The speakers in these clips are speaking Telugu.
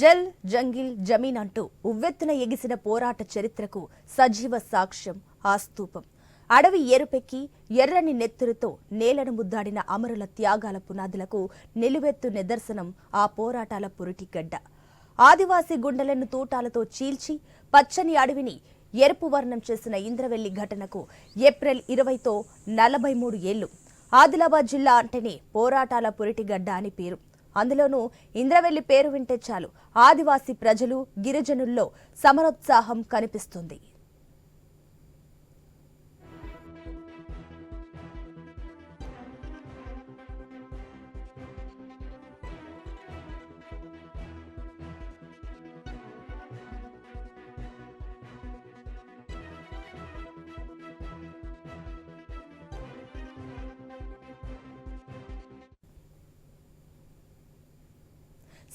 జల్ జంగిల్ జమీన్ అంటూ ఉవ్వెత్తున ఎగిసిన పోరాట చరిత్రకు సజీవ సాక్ష్యం ఆ స్తూపం అడవి ఎరుపెక్కి ఎర్రని నెత్తురుతో నేలను ముద్దాడిన అమరుల త్యాగాల పునాదులకు నిలువెత్తు నిదర్శనం ఆ పోరాటాల పురిటిగడ్డ ఆదివాసీ గుండెలను తూటాలతో చీల్చి పచ్చని అడవిని ఎరుపు వర్ణం చేసిన ఇంద్రవెల్లి ఘటనకు ఏప్రిల్ ఇరవైతో నలభై మూడు ఏళ్ళు ఆదిలాబాద్ జిల్లా అంటేనే పోరాటాల పురిటిగడ్డ అని పేరు. అందులోనూ ఇంద్రవెల్లి పేరు వింటే చాలు. ఆదివాసీ ప్రజలు గిరిజనుల్లో సమరోత్సాహం కనిపిస్తుంది.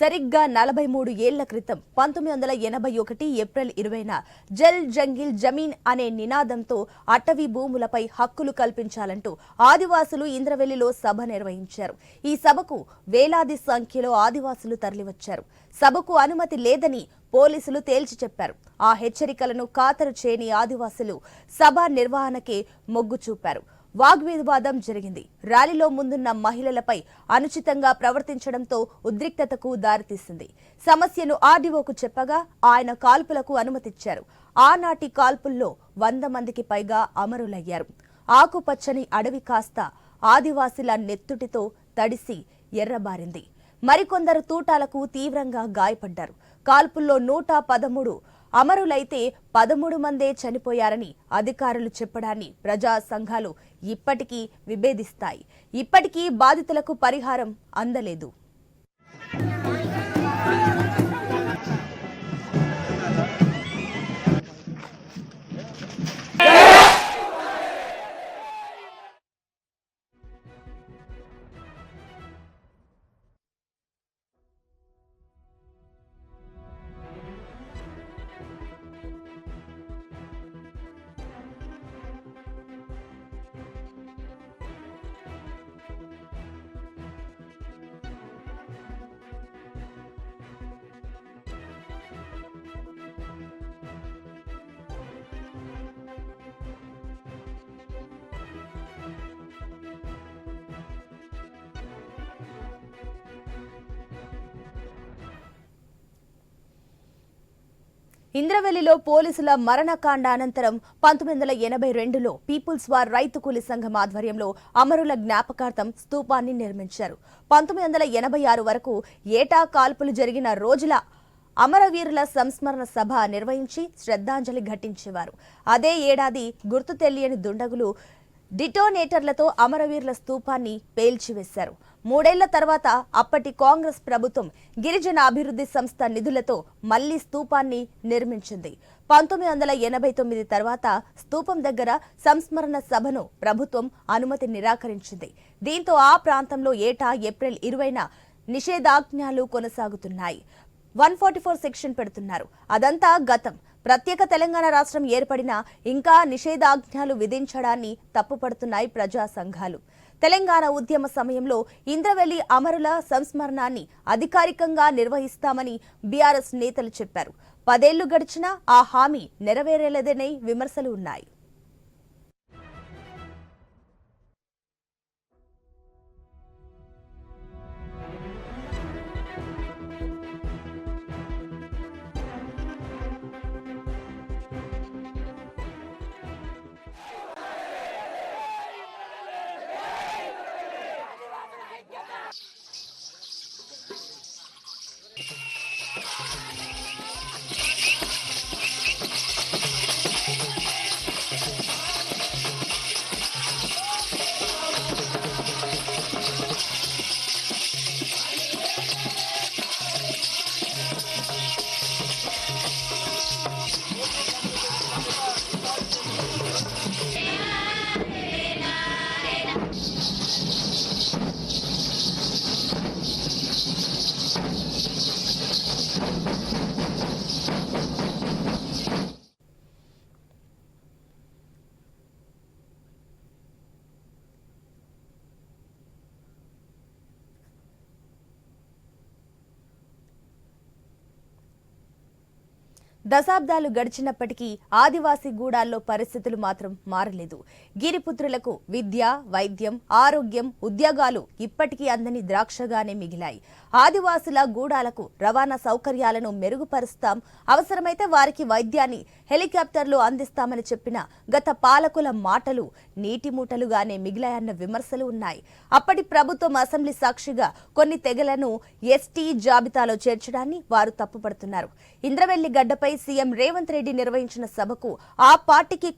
సరిగ్గా నలభై మూడు ఏళ్ళ క్రితం పంతొమ్మిది వందల ఎనభై ఒకటి ఏప్రిల్ ఇరవైన జల్ జంగిల్ జమీన్ అనే నినాదంతో అటవీ భూములపై హక్కులు కల్పించాలంటూ ఆదివాసులు ఇంద్రవెల్లిలో సభ నిర్వహించారు. ఈ సభకు వేలాది సంఖ్యలో ఆదివాసులు తరలివచ్చారు. సభకు అనుమతి లేదని పోలీసులు తేల్చి చెప్పారు. ఆ హెచ్చరికలను ఖాతరు చేయని ఆదివాసులు సభ నిర్వహణకే మొగ్గు చూపారు. వాగ్వివాదం జరిగింది. ర్యాలీలో ముందున్న మహిళలపై అనుచితంగా ప్రవర్తించడంతో ఉద్రిక్తతకు దారితీసింది. సమస్యను ఆర్డీఓకు చెప్పగా ఆయన కాల్పులకు అనుమతిచ్చారు. ఆనాటి కాల్పుల్లో వంద మందికి పైగా అమరులయ్యారు. ఆకుపచ్చని అడవి కాస్త ఆదివాసుల నెత్తుటితో తడిసి ఎర్రబారింది. మరికొందరు తూటాలకు తీవ్రంగా గాయపడ్డారు. కాల్పుల్లో నూట పదమూడు అమరులైతే పదమూడు మందే చనిపోయారని అధికారులు చెప్పడాన్ని ప్రజా సంఘాలు ఇప్పటికీ విభేదిస్తాయి. ఇప్పటికీ బాధితులకు పరిహారం అందలేదు. ఇంద్రవెల్లిలో పోలీసుల మరణకాండ అనంతరం పంతొమ్మిది వందల ఎనభై రెండులో పీపుల్స్ వార్ రైతు కూలి సంఘం ఆధ్వర్యంలో అమరుల జ్ఞాపకార్థం స్తూపాన్ని నిర్మించారు. పంతొమ్మిది వందల ఎనభై ఆరు వరకు ఏటా కాల్పులు జరిగిన రోజుల అమరవీరుల సంస్మరణ సభ నిర్వహించి శ్రద్ధాంజలి ఘటించేవారు. అదే ఏడాది గుర్తు తెలియని దుండగులు డిటోనేటర్లతో అమరవీరుల స్తూపాన్ని పేల్చివేశారు. మూడేళ్ళ తర్వాత అప్పటి కాంగ్రెస్ ప్రభుత్వం గిరిజన అభివృద్ధి సంస్థ నిధులతో మళ్ళీ స్తూపాన్ని నిర్మించింది. పంతొమ్మిది వందల ఎనభై తొమ్మిది తర్వాత స్తూపం దగ్గర సంస్మరణ సభను ప్రభుత్వం అనుమతి నిరాకరించింది. దీంతో ఆ ప్రాంతంలో ఏటా ఏప్రిల్ ఇరవైన నిషేధాజ్ఞలు కొనసాగుతున్నాయి. వన్ ఫార్టీ ఫోర్ సెక్షన్ పెడుతున్నారు. అదంతా గతం. ప్రత్యేక తెలంగాణ రాష్ట్రం ఏర్పడినా ఇంకా నిషేధాజ్ఞలు విధించడాన్ని తప్పుపడుతున్నాయి ప్రజా సంఘాలు. తెలంగాణ ఉద్యమ సమయంలో ఇంద్రవెల్లి అమరుల సంస్మరణాన్ని అధికారికంగా నిర్వహిస్తామని బీఆర్ఎస్ నేతలు చెప్పారు. పదేళ్ళు గడిచినా ఆ హామీ నెరవేరలేదనే విమర్శలు ఉన్నాయి. దశాబ్దాలు గడిచినప్పటికీ ఆదివాసీ గూడాల్లో పరిస్థితులు మాత్రం మారలేదు. గిరిపుత్రులకు విద్య వైద్యం ఆరోగ్యం ఉద్యోగాలు ఇప్పటికీ అందని ద్రాక్షగానే మిగిలాయి. ఆదివాసుల గూడాలకు రవాణా సౌకర్యాలను మెరుగుపరుస్తాం. అవసరమైతే వారికి వైద్యాన్ని హెలికాప్టర్లు అందిస్తామని చెప్పిన గత పాలకుల మాటలు నీటి మూటలుగానే మిగిలాయన్న విమర్శలు ఉన్నాయి. అప్పటి ప్రభుత్వం అసెంబ్లీ సాక్షిగా కొన్ని తెగలను ఎస్టీ జాబితాలో చేర్చడాన్ని వారు తప్పుపడుతున్నారు. ఇంద్రవెల్లి గడ్డపై సీఎం రేవంత్ రెడ్డి నిర్వహించిన సభకు ఆ పార్టీకి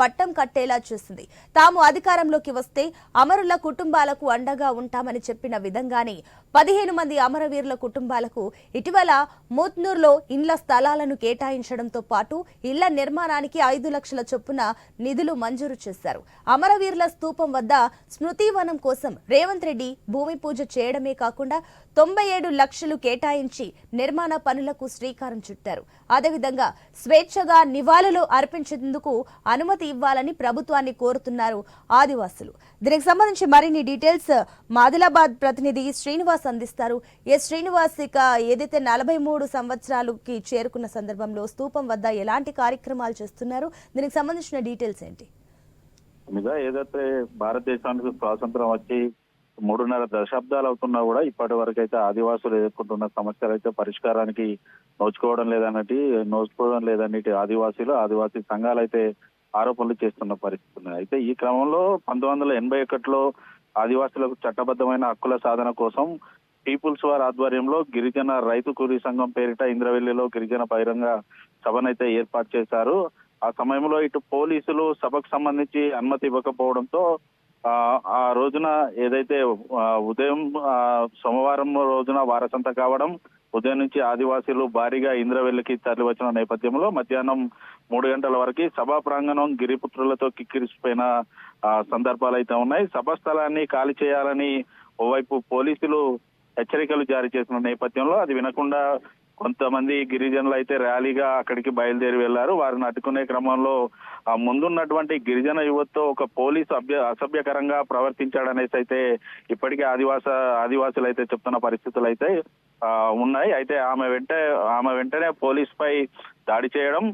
పట్టం కట్టేలా చేసింది. తాము అధికారంలోకి వస్తే అమరుల కుటుంబాలకు అండగా ఉంటామని చెప్పిన విధంగానే పదిహేను మంది అమరవీరుల కుటుంబాలకు ఇటీవల మోత్నూర్లో ఇండ్ల స్థలాలను కేటాయించడంతో పాటు ఇళ్ళ నిర్మాణానికి ఐదు లక్షల చొప్పున నిధులు మంజూరు చేశారు. అమరవీరుల స్థూపం వద్ద స్మృతివనం కోసం రేవంత్ రెడ్డి భూమి పూజ చేయడమే కాకుండా తొంభై ఏడు లక్షలు కేటాయించి నిర్మాణ పనులకు శ్రీకారం చుట్టారు. అదేవిధంగా స్వేచ్ఛగా నివాళులు అర్పించేందుకు అనుమతి ఇవ్వాలని ప్రభుత్వాన్ని కోరుతున్నారు ఆదివాసులు. దీనికి సంబంధించి మరిన్ని డీటెయిల్స్ మాదిలాబాద్ ప్రతినిధి శ్రీనివాస్ అందిస్తారు. ఏ శ్రీనివాస్ ఇక ఏదైతే నలభై మూడు సంవత్సరాలకి చేరుకున్న సందర్భంలో స్తూపం వద్ద ఎలాంటి కార్యక్రమాలు చేస్తున్నారు? దీనికి సంబంధించిన డీటెయిల్స్ ఏంటి? ఏదైతే భారతదేశానికి స్వాతంత్రం వచ్చి మూడున్నర దశాబ్దాలు అవుతున్నా కూడా ఇప్పటి వరకు అయితే ఆదివాసులు ఎదుర్కొంటున్న సమస్యలు అయితే పరిష్కారానికి నోచుకోవడం లేదన్నట్టు నోచుకోవడం లేదన్నటి ఆదివాసీలు ఆదివాసీ సంఘాలు అయితే ఆరోపణలు చేస్తున్న పరిస్థితి ఉన్నాయి అయితే ఈ క్రమంలో పంతొమ్మిది వందల ఎనభై ఒకటిలో ఆదివాసులకు చట్టబద్ధమైన హక్కుల సాధన కోసం పీపుల్స్ వార్ ఆధ్వర్యంలో గిరిజన రైతు కూలీ సంఘం పేరిట ఇంద్రవెల్లిలో గిరిజన బహిరంగ సభనైతే ఏర్పాటు చేశారు. ఆ సమయంలో ఇటు పోలీసులు సభకు సంబంధించి అనుమతి ఇవ్వకపోవడంతో ఆ రోజున ఏదైతే ఉదయం సోమవారం రోజున వారసంత కావడం ఉదయం నుంచి ఆదివాసీలు భారీగా ఇంద్రవెల్లికి తరలివచ్చిన నేపథ్యంలో మధ్యాహ్నం మూడు గంటల వరకు సభా ప్రాంగణం గిరిపుత్రులతో కిక్కిరిసిపోయిన ఆ, సందర్భాలు అయితే ఉన్నాయి. సభా స్థలాన్ని ఖాళీ చేయాలని ఓవైపు పోలీసులు హెచ్చరికలు జారీ చేసిన నేపథ్యంలో అది వినకుండా కొంతమంది గిరిజనులు అయితే ర్యాలీగా అక్కడికి బయలుదేరి వెళ్ళారు వారిని అడ్డుకునే క్రమంలో ఆ ముందున్నటువంటి గిరిజన యువతతో ఒక పోలీసు అభ్య అసభ్యకరంగా ప్రవర్తించాడనేసి అయితే ఇప్పటికే ఆదివాస ఆదివాసులు అయితే చెప్తున్న పరిస్థితులు అయితే ఉన్నాయి. అయితే ఆమె వెంట ఆమె వెంటనే పోలీస్ పై దాడి చేయడం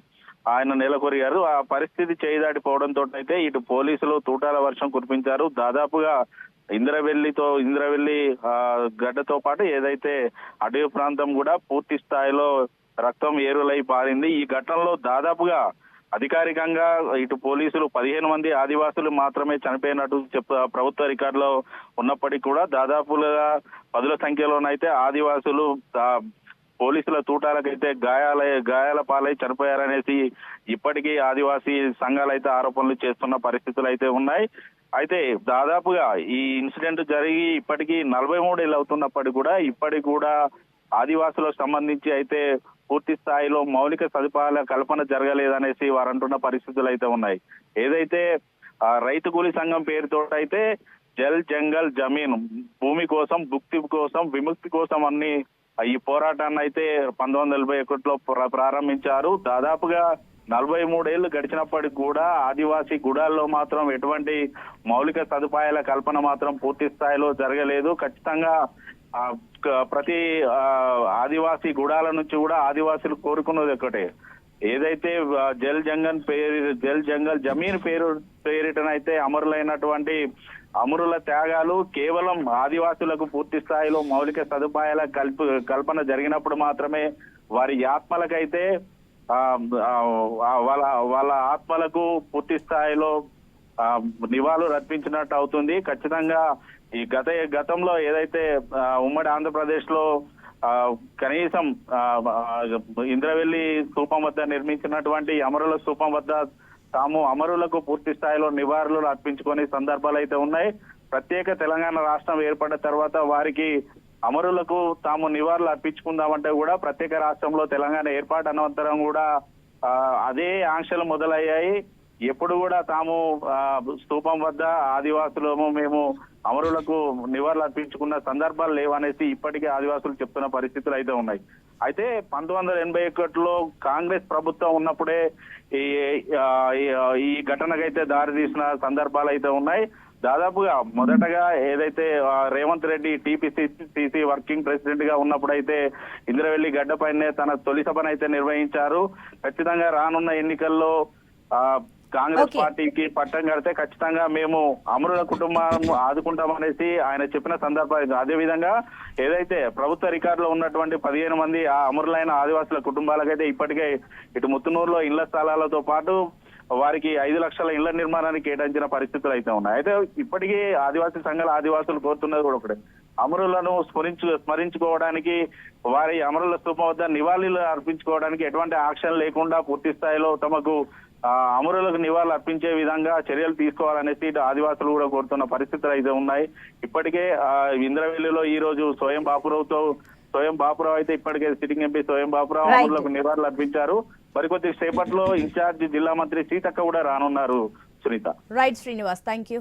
ఆయన నెలకొరిగారు. ఆ పరిస్థితి చేయి దాటిపోవడంతో అయితే ఇటు పోలీసులు తూటాల వర్షం కురిపించారు. దాదాపుగా ఇంద్రవెల్లితో ఇంద్రవెల్లి గడ్డతో పాటు ఏదైతే అటవీ ప్రాంతం కూడా పూర్తి స్థాయిలో రక్తం ఏరులై పారింది. ఈ ఘటనలో దాదాపుగా అధికారికంగా ఇటు పోలీసులు పదిహేను మంది ఆదివాసులు మాత్రమే చనిపోయినట్టు చెప్ ప్రభుత్వ రికార్డులో ఉన్నప్పటికీ కూడా దాదాపుగా పదుల సంఖ్యలోనైతే ఆదివాసులు పోలీసుల తూటాలకైతే గాయాల గాయాల పాలై చనిపోయారనేసి ఇప్పటికీ ఆదివాసీ సంఘాలు అయితే ఆరోపణలు చేస్తున్న పరిస్థితులు అయితే ఉన్నాయి. అయితే దాదాపుగా ఈ ఇన్సిడెంట్ జరిగి ఇప్పటికీ నలభై మూడేళ్ళు అవుతున్నప్పటికీ కూడా ఇప్పటికి కూడా ఆదివాసులకు సంబంధించి అయితే పూర్తి స్థాయిలో మౌలిక సదుపాయాల కల్పన జరగలేదనేసి వారు అంటున్న పరిస్థితులు అయితే ఉన్నాయి. ఏదైతే రైతు కూలి సంఘం పేరుతో అయితే జల్ జంగల్ జమీన్ భూమి కోసం భుక్తి కోసం విముక్తి కోసం అన్ని ఈ పోరాటాన్ని అయితే పంతొమ్మిది వందల ఒకటిలో ప్ర- ప్రారంభించారు. దాదాపుగా నలభై మూడేళ్ళు గడిచినప్పటికి కూడా ఆదివాసీ గుడాల్లో మాత్రం ఎటువంటి మౌలిక సదుపాయాల కల్పన మాత్రం పూర్తి స్థాయిలో జరగలేదు. ఖచ్చితంగా ప్రతి ఆదివాసీ గుడాల నుంచి కూడా ఆదివాసీలు కోరుకున్నది ఒకటే. ఏదైతే జల్ జంగల్ పేరు జల్ జంగల్ జమీన్ పేరు పేరిటనైతే అమరులైనటువంటి అమరుల త్యాగాలు కేవలం ఆదివాసులకు పూర్తి స్థాయిలో మౌలిక సదుపాయాల కల్ప కల్పన జరిగినప్పుడు మాత్రమే వారి ఆత్మలకైతే వాళ్ళ వాళ్ళ ఆత్మలకు పూర్తి స్థాయిలో ఆ, నివాళులు అర్పించినట్టు అవుతుంది. ఖచ్చితంగా ఈ గత గతంలో ఏదైతే ఉమ్మడి ఆంధ్రప్రదేశ్లో ఆ, కనీసం ఆ, ఇంద్రవెల్లి స్థూపం వద్ద నిర్మించినటువంటి అమరుల స్థూపం వద్ద తాము అమరులకు పూర్తి స్థాయిలో నివారణలు అర్పించుకునే సందర్భాలు అయితే ఉన్నాయి. ప్రత్యేక తెలంగాణ రాష్ట్రం ఏర్పడిన తర్వాత వారికి అమరులకు తాము నివాళులు అర్పించుకుందామంటే కూడా ప్రత్యేక రాష్ట్రంలో తెలంగాణ ఏర్పాటు అనంతరం కూడా అదే ఆంక్షలు మొదలయ్యాయి. ఎప్పుడు కూడా తాము స్తూపం వద్ద ఆదివాసులము మేము అమరులకు నివాళులు అర్పించుకున్న సందర్భాలు లేవనేసి ఇప్పటికే ఆదివాసులు చెప్తున్న పరిస్థితులు అయితే ఉన్నాయి. అయితే పంతొమ్మిది వందల ఎనభై ఒకటిలో కాంగ్రెస్ ప్రభుత్వం ఉన్నప్పుడే ఈ ఈ- ఘటనకైతే దారి తీసిన సందర్భాలు అయితే ఉన్నాయి. దాదాపుగా మొదటగా ఏదైతే రేవంత్ రెడ్డి టీపీసీసీ వర్కింగ్ ప్రెసిడెంట్గా ఉన్నప్పుడైతే ఇంద్రవెల్లి గడ్డపైనే తన తొలి సభను అయితే నిర్వహించారు. ఖచ్చితంగా రానున్న ఎన్నికల్లో ఆ కాంగ్రెస్. పార్టీకి పట్టం కడితే ఖచ్చితంగా మేము అమరుల కుటుంబం ఆదుకుంటామనేసి ఆయన చెప్పిన సందర్భం అదే విధంగా ఏదైతే ప్రభుత్వ రికార్డులో ఉన్నటువంటి పదిహేను మంది ఆ అమరులైన ఆదివాసుల కుటుంబాలకైతే ఇప్పటికే ఇటు ముత్తునూరులో ఇళ్ళ స్థలాలతో పాటు వారికి ఐదు లక్షల ఇళ్ళ నిర్మాణానికి కేటాయించిన పరిస్థితులు అయితే ఉన్నాయి. అయితే ఇప్పటికీ ఆదివాసీ సంఘాల ఆదివాసులు కోరుతున్నది కూడా ఒకటే. అమరులను స్మరించు స్మరించుకోవడానికి వారి అమరుల స్థూపం వద్ద నివాళులు అర్పించుకోవడానికి ఎటువంటి యాక్షన్ లేకుండా పూర్తి స్థాయిలో తమకు అమరులకు నివాళులు అర్పించే విధంగా చర్యలు తీసుకోవాలనేసి ఇటు ఆదివాసులు కూడా కోరుతున్న పరిస్థితులు అయితే ఉన్నాయి. ఇప్పటికే ఇంద్రవెల్లిలో ఈ రోజు స్వయం బాపురావుతో స్వయం బాపురావు అయితే ఇప్పటికే సిట్టింగ్ ఎంపీ స్వయం బాపురావు. అమరులకు నివాళులు అర్పించారు. మరికొద్ది సేపట్లో ఇన్ఛార్జ్ జిల్లా మంత్రి సీతక్క కూడా రానున్నారు. Sunitha. Right Srinivas thank you